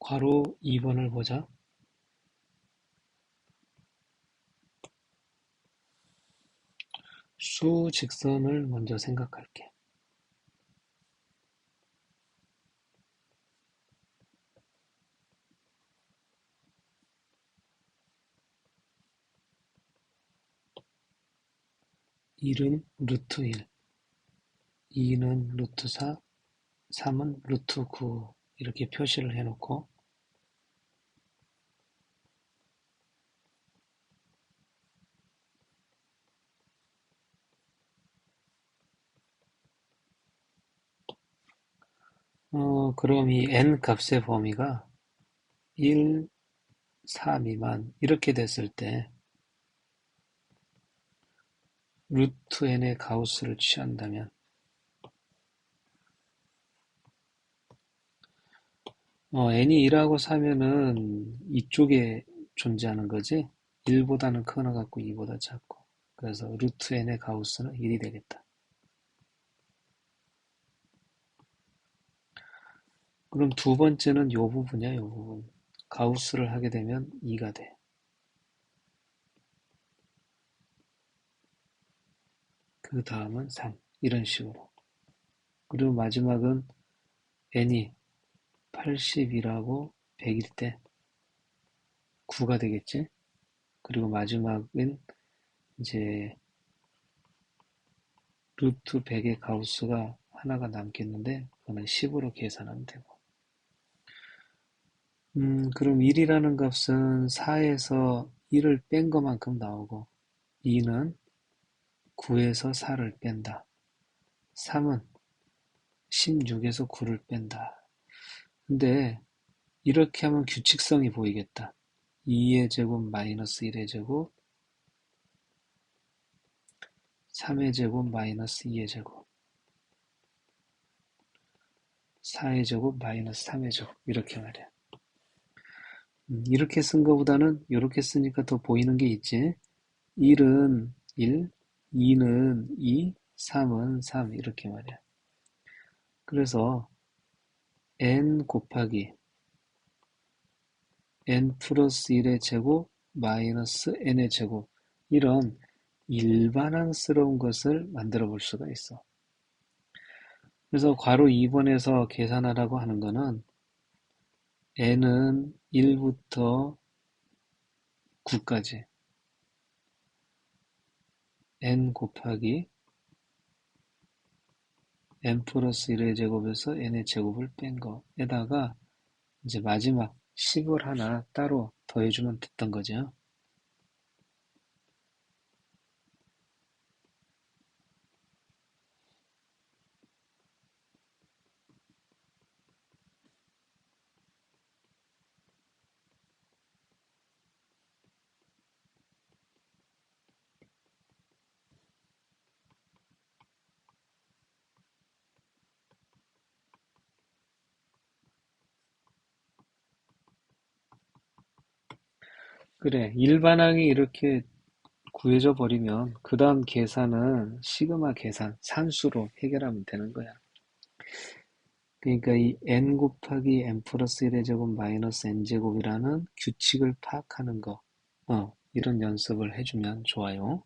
괄호 2번을 보자. 수 직선을 먼저 생각할게. 일은 루트 1, 2는 루트 4, 3은 루트 9 이렇게 표시를 해놓고 어, 그럼 이 n 값의 범위가 1, 4 미만 이렇게 됐을 때 루트 n의 가우스를 취한다면 어, n이 1하고 4면은 이쪽에 존재하는 거지 1보다는 크거나 같고 2보다 작고 그래서 루트 n의 가우스는 1이 되겠다. 그럼 두 번째는 요 부분이야, 요 부분. 가우스를 하게 되면 2가 돼. 그 다음은 3. 이런 식으로. 그리고 마지막은 n이 80이라고 100일 때 9가 되겠지? 그리고 마지막은 이제 루트 100의 가우스가 하나가 남겠는데 그거는 10으로 계산하면 되고 음, 그럼 1이라는 값은 4에서 1을 뺀 것만큼 나오고 2는 9에서 4를 뺀다. 3은 16에서 9를 뺀다. 근데 이렇게 하면 규칙성이 보이겠다. 2의 제곱 마이너스 1의 제곱 3의 제곱 마이너스 2의 제곱 4의 제곱 마이너스 3의 제곱 이렇게 말이야. 음, 이렇게 쓴 것보다는 이렇게 쓰니까 더 보이는 게 있지. 1은 1, 2는 2, 3은 3 이렇게 말이야. 그래서 n 곱하기 n 플러스 1의 제곱 마이너스 n의 제곱 이런 일반항스러운 것을 만들어 볼 수가 있어. 그래서 괄호 2번에서 계산하라고 하는 거는 n은 1부터 9까지 n 곱하기 n 플러스 1의 제곱에서 n의 제곱을 뺀 거에다가 이제 마지막 10을 하나 따로 더해주면 됐던 거죠. 그래, 일반항이 이렇게 구해져 버리면 그 다음 계산은 시그마 계산, 산수로 해결하면 되는 거야. 그러니까 이 n 곱하기 n 플러스 1의 제곱 마이너스 n 제곱이라는 규칙을 파악하는 거, 어, 이런 연습을 해주면 좋아요.